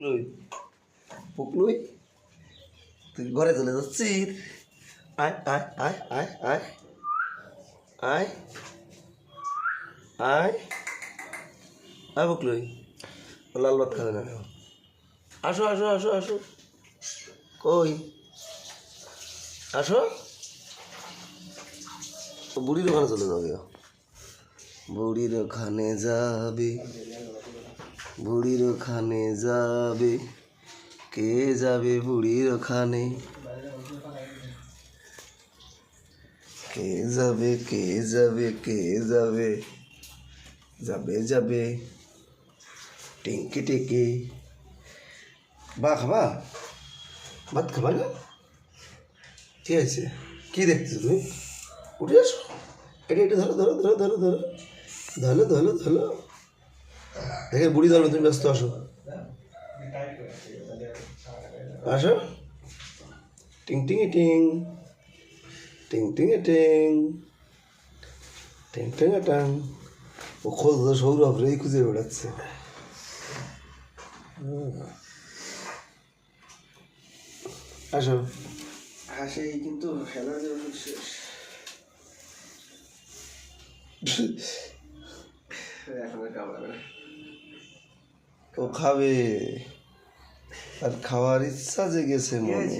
পুকলুই পুকলুই তুই ঘরে চলে যাচ্ছিস? আয় আয় আয় আয় আয়। আয়। আয়। আয় পুকলুই লাল ভাত খাবে না আসো আসো আসো আসো। কই? আসো। বুড়ির ওখানে চলে যাবে। বুড়ির ওখানে যাবে। বুড়ির ওখানে যাবে? কে যাবে বুড়ির ওখানে কে যাবে কে যাবে কে যাবে? যাবে যাবে। টিঙ্কি টিঙ্কি। বা খাবা? ভাত খাবা না? ঠিক আছে। কি দেখছ তুমি? উঠে আসো এটা এটা ধরো ধরো ধরো ধরো ধরো। ধরো ধরো ধরো। দেখে বুড়ি ধরো তুমি ব্যস্ত আসো। আসো। টিং টিং টিং। টিং টিং টিং। টিং টিং টাং। ও খোঁজ সৌরভ রেই খুঁজে বেড়াচ্ছে। আসো। হাসেই কিন্তু অ্যালার্জির ওষুধ শেষ। এখন আর কামড়াবে না। ও খাবে। আর খাওয়ার ইচ্ছা জেগেছে মনে।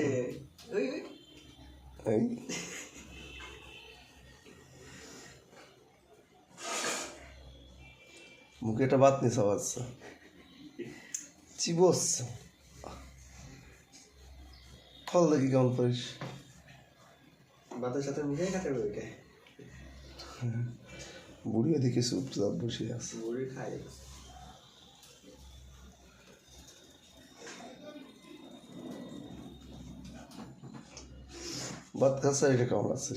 মুখে একটা বাত নিছে বাচ্চা চিবস। ফল দেখি কেমন করিস। ভাতের সাথে মিশাই খাতে ওইটা বুড়ি ওদিকে চুপচাপ বসে আছে। মুড়ি খাই बात का साइड काम से